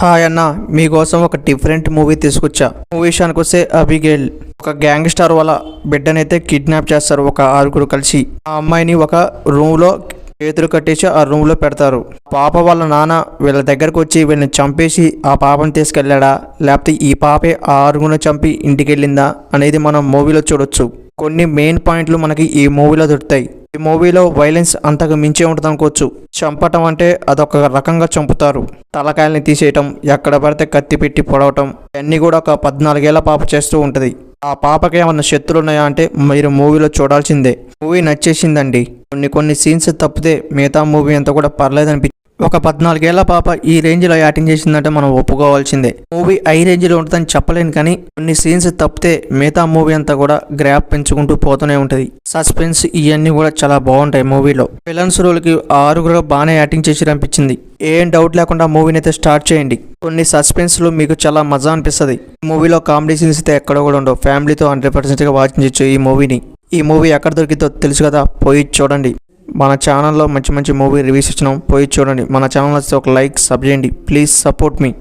Hi అన్న మీకోసం ఒక డిఫరెంట్ మూవీ తీసుకొచ్చా? మూవీ విషయానికి వస్తే అబిగేల్. ఒక గ్యాంగ్ స్టార్ వాళ్ళ బిడ్డనైతే కిడ్నాప్ చేస్తారు ఒక ఆరుగురు కలిసి. ఆ అమ్మాయిని ఒక రూమ్లో చేతులు కట్టేసి ఆ రూమ్లో పెడతారు. పాప వాళ్ళ నాన్న వీళ్ళ దగ్గరకు వచ్చి వీళ్ళని చంపేసి ఆ పాపను తీసుకెళ్ళాడా? లేకపోతే ఈ పాపే ఆ ఆరుగురు చంపి ఇంటికి వెళ్ళిందా అనేది మనం మూవీలో చూడొచ్చు. కొన్ని మెయిన్ పాయింట్లు మనకి ఈ మూవీలో దొరుకుతాయి. ఈ మూవీలో వైలెన్స్ అంతకు మించి ఉంటుంది అనుకోవచ్చు చంపటం అంటే అదొక రకంగా చంపుతారు. తలకాయల్ని తీసేయటం ఎక్కడ పడితే కత్తి పెట్టి పొడవటం అన్నీ కూడా ఒక పద్నాలుగేళ్ళ పాప చేస్తూ ఉంటుంది. ఆ పాపకి ఏమన్నా శత్రులు ఉన్నాయా అంటే మీరు మూవీలో చూడాల్సిందే. మూవీ నచ్చేసిందండి. కొన్ని కొన్ని సీన్స్ తప్పితే మిగతా మూవీ అంతా కూడా పర్లేదనిపి ఒక పద్నాలుగేళ్ళ పాప ఈ రేంజ్లో యాక్టింగ్ చేసిందంటే మనం ఒప్పుకోవాల్సిందే. మూవీ ఐ రేంజ్లో ఉంటుందని చెప్పలేను కానీ కొన్ని సీన్స్ తప్పితే మిగతా మూవీ అంతా కూడా గ్రాప్ పెంచుకుంటూ పోతూనే ఉంటుంది. సస్పెన్స్ ఇవన్నీ కూడా చాలా బాగుంటాయి మూవీలో. విలన్స్ రోల్కి ఆరుగురు బాగానే యాక్టింగ్ చేసి అనిపించింది ఏం డౌట్ లేకుండా మూవీని అయితే స్టార్ట్ చేయండి. కొన్ని సస్పెన్స్లు మీకు చాలా మజా అనిపిస్తుంది. మూవీలో కామెడీ సీన్స్ అయితే ఎక్కడ కూడా ఉండవు. ఫ్యామిలీతో హండ్రెడ్ పర్సెంట్గా వాచ్ చేయొచ్చు ఈ మూవీని. ఈ మూవీ ఎక్కడ దొరికిందో తెలుసు కదా పోయి చూడండి. మన ఛానల్లో మంచి మంచి మూవీ రివ్యూస్ ఇచ్చినాం. పోయి చూడండి. మన ఛానల్ వస్తే ఒక లైక్ సబ్ చేయండి. Please support me